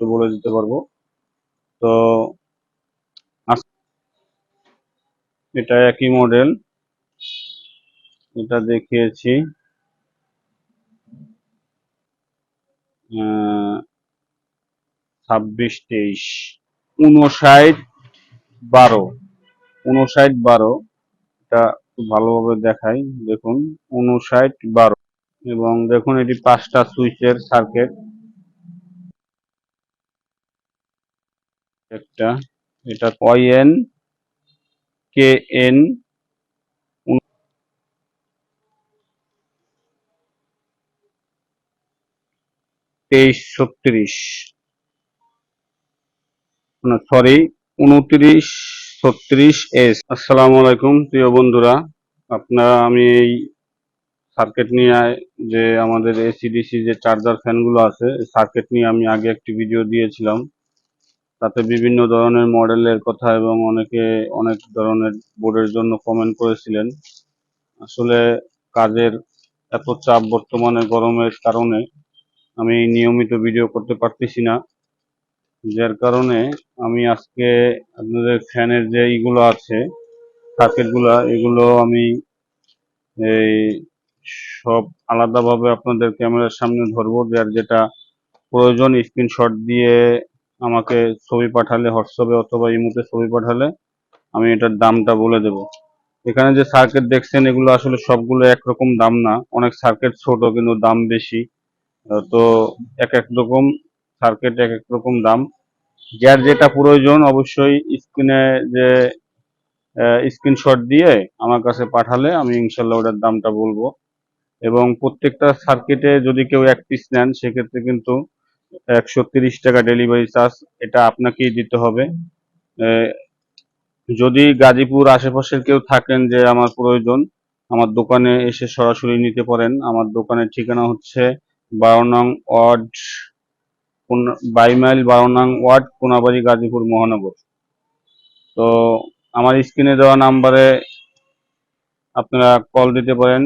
বিস্তারিত বলে দিতে পারব। তো এটা একই মডেল এটা দেখিয়েছি। ছাব্বিশ তেইশ উনষাট বারো উনষাট বারো এটা ভালোভাবে দেখাই। দেখুন উনষাট বারো এবং দেখুন, এটি পাঁচটা সুইচের সার্কিট একটা, এটা ওয়াইএন কে এন তেইশ, ছত্রিশ। সরি উনত্রিশ, ছত্রিশ, এস। আসসালামু আলাইকুম আমি এই সার্কিট নিয়ে, যে আমাদের এসিডিসি যে চার্জার আছে সার্কিট নিয়ে আমি আগে একটি ভিডিও দিয়েছিলাম। তাতে বিভিন্ন ধরনের মডেলের কথা এবং অনেকে অনেক ধরনের বোর্ডের জন্য কমেন্ট করেছিলেন। আসলে কাজের এত চাপ বর্তমানে গরমের কারণে আমি নিয়মিত ভিডিও করতে পারতেছি না। যার কারণে আমি আজকে আপনাদের ফ্যানের যে ইগুলো আছে সার্কিটগুলো এগুলো আমি এই সব আলাদাভাবে আপনাদের ক্যামেরার সামনে ধরবো, যার যেটা প্রয়োজন স্ক্রিনশট দিয়ে আমাকে ছবি পাঠালে, হোয়াটসঅ্যাপে অথবা ইমোতে ছবি পাঠালে, আমি এটার দামটা বলে দেব। এখানে যে সার্কিট দেখছেন, এগুলো আসলে সবগুলো একরকম দাম না। অনেক সার্কিট ছোট, কিন্তু দাম বেশি। তো এক এক রকম সার্কিট এক এক রকম দাম। যার যেটা প্রয়োজন, অবশ্যই স্ক্রিনে যে স্ক্রিনশট দিয়ে আমার কাছে পাঠালে আমি ইনশাল্লাহ ওটার দামটা বলব। এবং প্রত্যেকটা সার্কিটে যদি কেউ এক পিস নেন, সেক্ষেত্রে কিন্তু একশো টাকা ডেলিভারি চার্জ এটা আপনাকেই দিতে হবে। যদি গাজীপুর আশেপাশের কেউ থাকেন যে আমার প্রয়োজন, আমার দোকানে এসে সরাসরি নিতে পারেন। আমার দোকানের ঠিকানা হচ্ছে বারো নং ওয়ার্ড বাই মাইল বারো নং ওয়ার্ড কোনাবাড়ি গাজীপুর মহানগর। তো আমার স্ক্রিনে দেওয়া নাম্বারে আপনারা কল দিতে পারেন।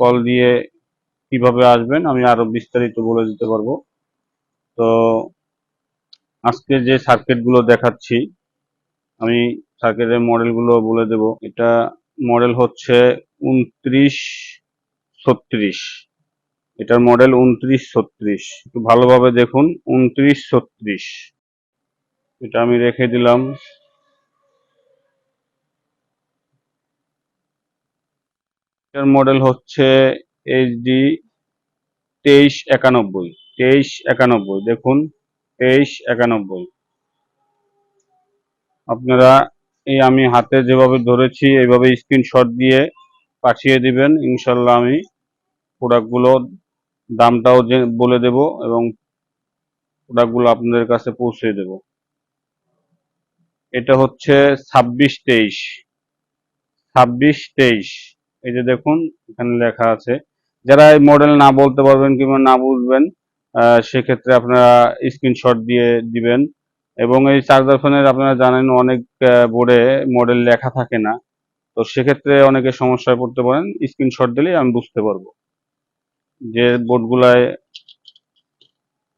কল দিয়ে কীভাবে আসবেন আমি আরও বিস্তারিত বলে দিতে পারব। তো আজকে যে সার্কিটগুলো দেখাচ্ছি, আমি সার্কিটের মডেলগুলো বলে দেব। এটা মডেল হচ্ছে উনত্রিশ ছত্রিশ। এটার মডেল উনত্রিশ ছত্রিশ। একটু ভালোভাবে দেখুন, উনত্রিশ ছত্রিশ। এটা আমি রেখে দিলাম। এটার মডেল হচ্ছে এইচডি তেইশ একানব্বই। তেইশ একানব্বই। দেখুন, তেইশ একানব্বই। আপনারা এই আমি হাতে যেভাবে ধরেছি এইভাবে স্ক্রিনশট দিয়ে পাঠিয়ে দিবেন। ইনশাল্লাহ আমি প্রোডাক্টগুলো দামটাও বলে দেব এবং প্রোডাক্টগুলো আপনাদের কাছে পৌঁছে দেব। এটা হচ্ছে ছাব্বিশ তেইশ। ছাব্বিশ তেইশ। এই যে দেখুন, এখানে লেখা আছে। যারা এই মডেল না বলতে পারবেন কিংবা না বুঝবেন সেক্ষেত্রে আপনারা স্ক্রিনশট দিয়ে দিবেন। এবং এই চার্জার ফ্যানের আপনারা জানেন অনেক বোর্ডে মডেল লেখা থাকে না। তো সেক্ষেত্রে অনেকে সমস্যায় পড়তে পারেন। স্ক্রিনশট দিলেই আমি বুঝতে পারব যে বোর্ডগুলায়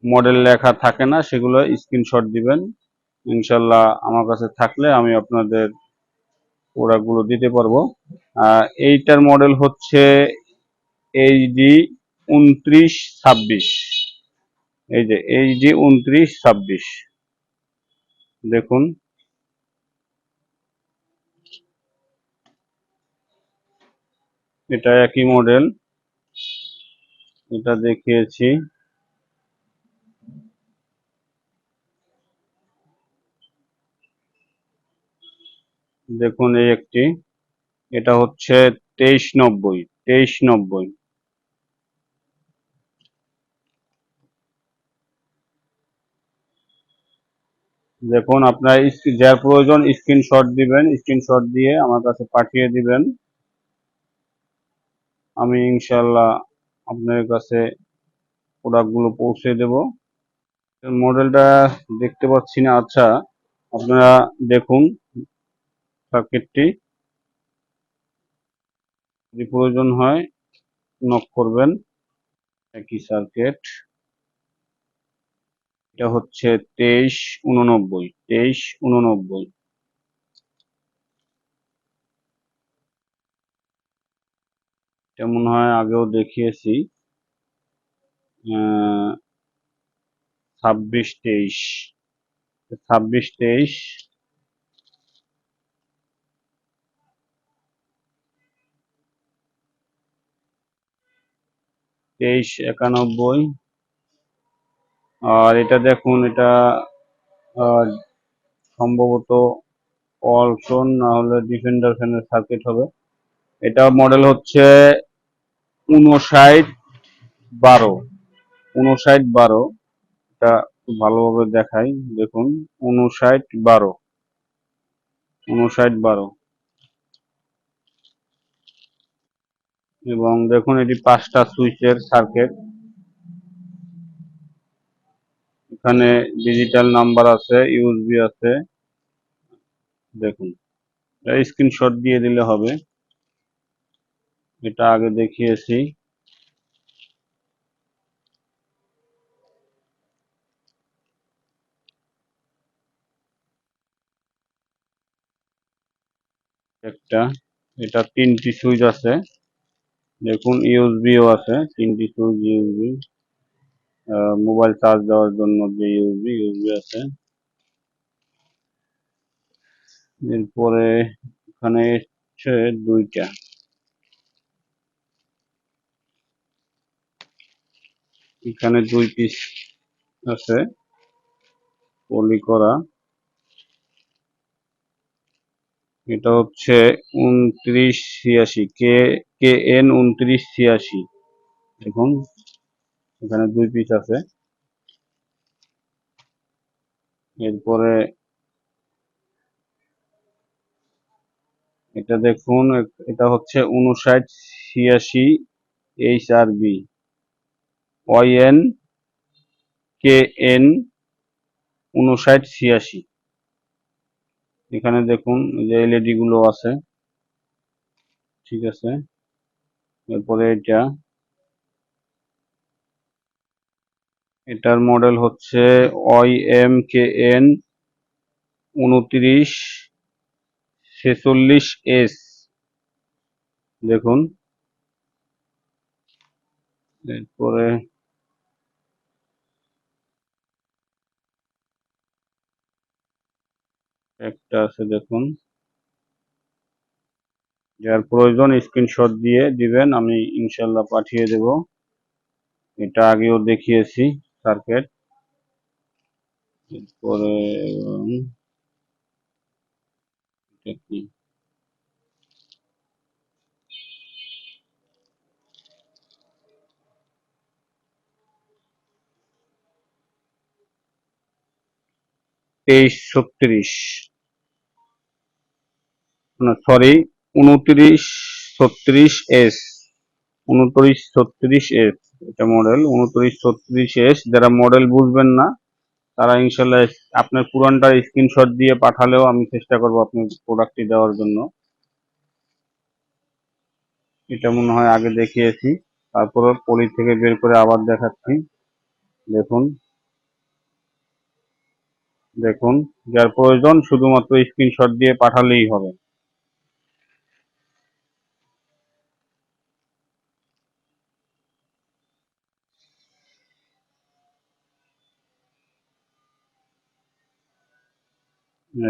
মডেল লেখা থাকে না, সেগুলো স্ক্রিনশট দিবেন। ইনশাল্লাহ আমার কাছে থাকলে আমি আপনাদের প্রোডাক্টগুলো দিতে পারব। এইটার মডেল হচ্ছে এইচডি উনত্রিশ ছাব্বিশ। এই যে এইচডি উনত্রিশ, ছাব্বিশ। দেখুন। এটা একই মডেল এটা দেখিয়েছি। দেখুন এই একটি। এটা হচ্ছে তেইশ নব্বই তেইশ নব্বই। দেখুন, আপনার যার প্রয়োজন স্ক্রিনশট দিবেন স্ক্রিনশট দিয়ে আমার কাছে পাঠিয়ে দিবেন। আমি ইনশাল্লাহ আপনার কাছে প্রোডাক্টগুলো পৌঁছে দেব। মডেলটা দেখতে পাচ্ছি না। আচ্ছা আপনারা দেখুন সার্কিটটি যদি প্রয়োজন হয় নক করবেন। একই সার্কিট এটা হচ্ছে তেইশ উননব্বই তেইশ উননব্বই এটা মনে হয় আগেও দেখিয়েছি। ছাব্বিশ তেইশ। ছাব্বিশ তেইশ। তেইশ একানব্বই। আর এটা দেখুন, এটা সম্ভবত অলসন না হলে ডিফেন্ডার ফ্যানের সার্কিট হবে। এটা মডেল হচ্ছে উনষাট বারো। উনষাট বারো, এটা ভালোভাবে দেখাই। দেখুন, উনষাট বারো। উনষাট বারো। এবং দেখুন, এটি পাঁচটা সুইচের সার্কিট। এখানে ডিজিটাল নাম্বার আছে ইউএসবি আছে। দেখুন স্ক্রিনশট দিয়ে দিলে হবে। এটা আগে দেখিয়েছি। একটা, এটা তিনটি সুইচ আছে। দেখুন ইউএসবিও আছে, তিনটি সুইচ ইউএসবি মোবাইল চার্জ দেওয়ার জন্য যে ইউএসবি ইউএসবি আছে। এরপরে এখানে হচ্ছে দুইটা। এখানে দুই পিস আছে পলি করা। এটা হচ্ছে উনত্রিশ ছিয়াশি কে কে এন উনত্রিশ ছিয়াশি। দেখুন এখানে দুই পিস আছে। এরপরে এটা দেখুন, এটা হচ্ছে উনষাট, ছিয়াশি, H R B. Y N K N, উনষাট, ছিয়াশি। এখানে দেখুন যে এলইডি গুলো আছে। ঠিক আছে। এরপরে এটা এটার মডেল হচ্ছে ওয়াই এম কে এন উনত্রিশ ছেচল্লিশ এস দেখুন। এরপরে একটা আছে, দেখুন। যার প্রয়োজন স্ক্রিনশট দিয়ে দিবেন, আমি ইনশাল্লাহ পাঠিয়ে দেব। এটা আগেও দেখিয়েছি। সার্কিট এরপরে তেইশ ছত্রিশ। সরি উনত্রিশ ছত্রিশ এস উনত্রিশ ছত্রিশ এস এটা মডেল উনত্রিশ, ছত্রিশ এস। যারা মডেল বুঝবেন না, তারা ইনশাল্লাহ আপনার পুরানটার স্ক্রিনশট দিয়ে পাঠালেও আমি চেষ্টা করব আপনার প্রোডাক্টটি দেওয়ার জন্য। এটা মনে হয় আগে দেখিয়েছি। তারপর পলি থেকে বের করে আবার দেখাচ্ছি। দেখুন। দেখুন, যার প্রয়োজন শুধুমাত্র স্ক্রিনশট দিয়ে পাঠালেই হবে।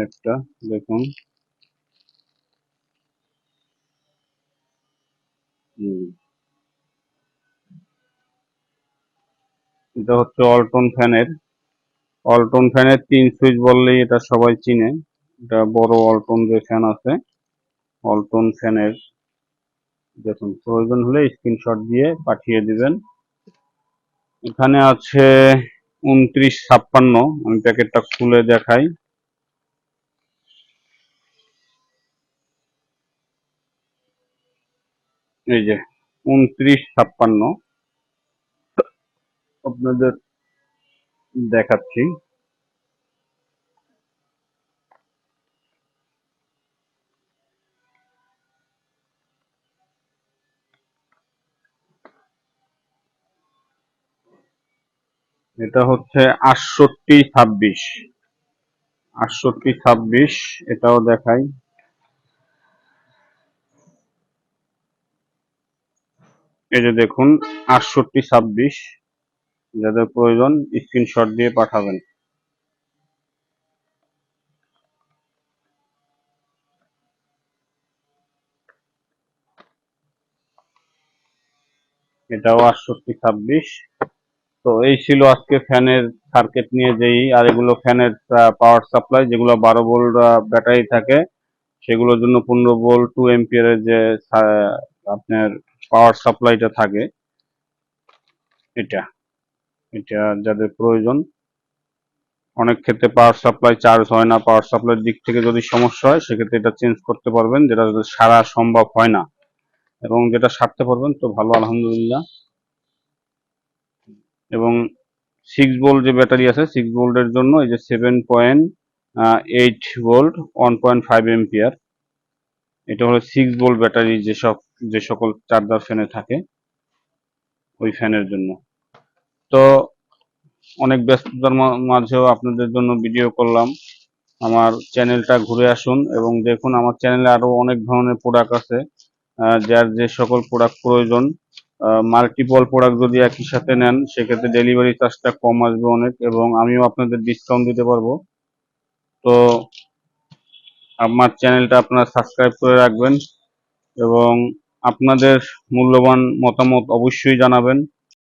একটা, দেখুন। এটা হচ্ছে অল্টন ফ্যানের অল্টন ফ্যানের তিন সুইচ বললেই এটা সবাই চিনে। এটা বড় অল্টন যে ফ্যান আছে অল্টন ফ্যানের দেখুন, প্রয়োজন হলে স্ক্রিনশট দিয়ে পাঠিয়ে দিবেন। এখানে আছে উনত্রিশ ছাপ্পান্ন। আমি প্যাকেটটা খুলে দেখাই। এই যে উনত্রিশ ছাপ্পান্ন। আপনাদের দেখাচ্ছি। এটা হচ্ছে আটষট্টি ছাব্বিশ। আটষট্টি ছাব্বিশ এটাও দেখাই। এই যে দেখুন, আটষট্টি ছাব্বিশ। যাদের প্রয়োজন স্ক্রিনশট দিয়ে পাঠাবেন। এটাও আটষট্টি ছাব্বিশ। তো এই ছিল আজকে ফ্যানের সার্কিট নিয়ে যেই, আর এগুলো ফ্যানের পাওয়ার সাপ্লাই যেগুলো বারো ভোল্ট ব্যাটারি থাকে, সেগুলোর জন্য পনেরো ভোল্ট টু এম্পিয়ারের যে আপনার পাওয়ার সাপ্লাইটা থাকে। এটা এটা যাদের প্রয়োজন। অনেক ক্ষেত্রে পাওয়ার সাপ্লাই চার্জ হয় না। পাওয়ার সাপ্লাইয়ের দিক থেকে যদি সমস্যা হয়, সেক্ষেত্রে এটা চেঞ্জ করতে পারবেন। যেটা সারা সম্ভব হয় না। এবং যেটা সারতে পারবেন, তো ভালো, আলহামদুলিল্লাহ। এবং সিক্স ভোল্ট যে ব্যাটারি আছে সিক্স ভোল্টের জন্য এই যে seven point eight volt one point five ampere এটা হলো সিক্স ভোল্ট ব্যাটারি যেসব যে সকল চার্জার ফ্যানে থাকে, ওই ফ্যানের জন্য। তো অনেক ব্যস্ততার মাঝেও আপনাদের জন্য ভিডিও করলাম। আমার চ্যানেলটা ঘুরে আসুন এবং দেখুন, আমার চ্যানেলে আরও অনেক ধরনের প্রোডাক্ট আছে যার যে সকল প্রোডাক্ট প্রয়োজন মাল্টিপল প্রোডাক্ট যদি একই সাথে নেন, সেক্ষেত্রে ডেলিভারি চার্জটা কম আসবে অনেক এবং আমিও আপনাদের ডিসকাউন্ট দিতে পারব। তো আমার চ্যানেলটা আপনারা সাবস্ক্রাইব করে রাখবেন এবং আপনাদের মূল্যবান মতামত অবশ্যই জানাবেন।